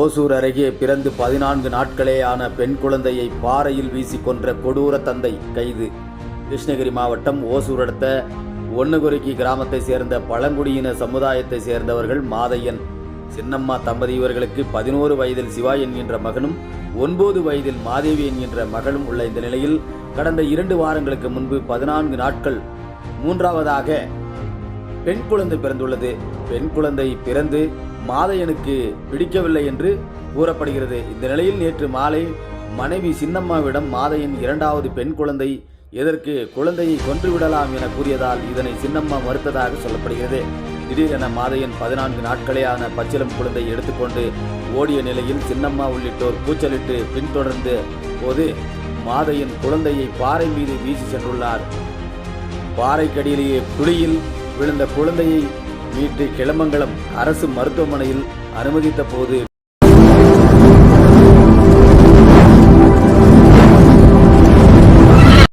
ஓசூர் அருகே பிறந்து பதினான்கு நாட்களேயான பெண் குழந்தையை பாறையில் வீசி கொன்ற கொடூர தந்தை கைது. கிருஷ்ணகிரி மாவட்டம் ஓசூர் அடுத்த ஒன்னுகுருக்கி கிராமத்தை சேர்ந்த பழங்குடியின சமுதாயத்தை சேர்ந்தவர்கள் மாதையன். சின்னம்மா தம்பதி இவர்களுக்கு பதினோரு வயதில் சிவா என்கின்ற மகனும் ஒன்பது வயதில் மாதேவி என்கின்ற மகளும் உள்ள இந்த நிலையில் கடந்த இரண்டு வாரங்களுக்கு முன்பு பதினான்கு நாட்கள் மூன்றாவதாக பெண் குழந்தை பிறந்துள்ளது. பெண் குழந்தை பிறந்து மாதையனுக்கு பிடிக்கவில்லை என்று கூறப்படுகிறது. இந்த நிலையில் நேற்று மாலை மனைவி சின்னம்மாவிடம் மாதையின் இரண்டாவது பெண் குழந்தை எதற்கு குழந்தையை கொன்றுவிடலாம் என கூறியதால் இதனை சின்னம்மா மறுத்ததாக சொல்லப்படுகிறது. திடீரென மாதையன் பதினான்கு நாட்களே ஆன பச்சிலம் குழந்தை எடுத்துக்கொண்டு ஓடிய நிலையில் சின்னம்மா உள்ளிட்டோர் கூச்சலிட்டு பின்தொடர்ந்த போது மாதையன் குழந்தையை பாறை மீது வீசி சென்றுள்ளார். பாறைக்கடியிலேயே குழியில் விழுந்த குழந்தையை மீட்டு கிளமங்கலம் அரசு மருத்துவமனையில் அனுமதித்த போது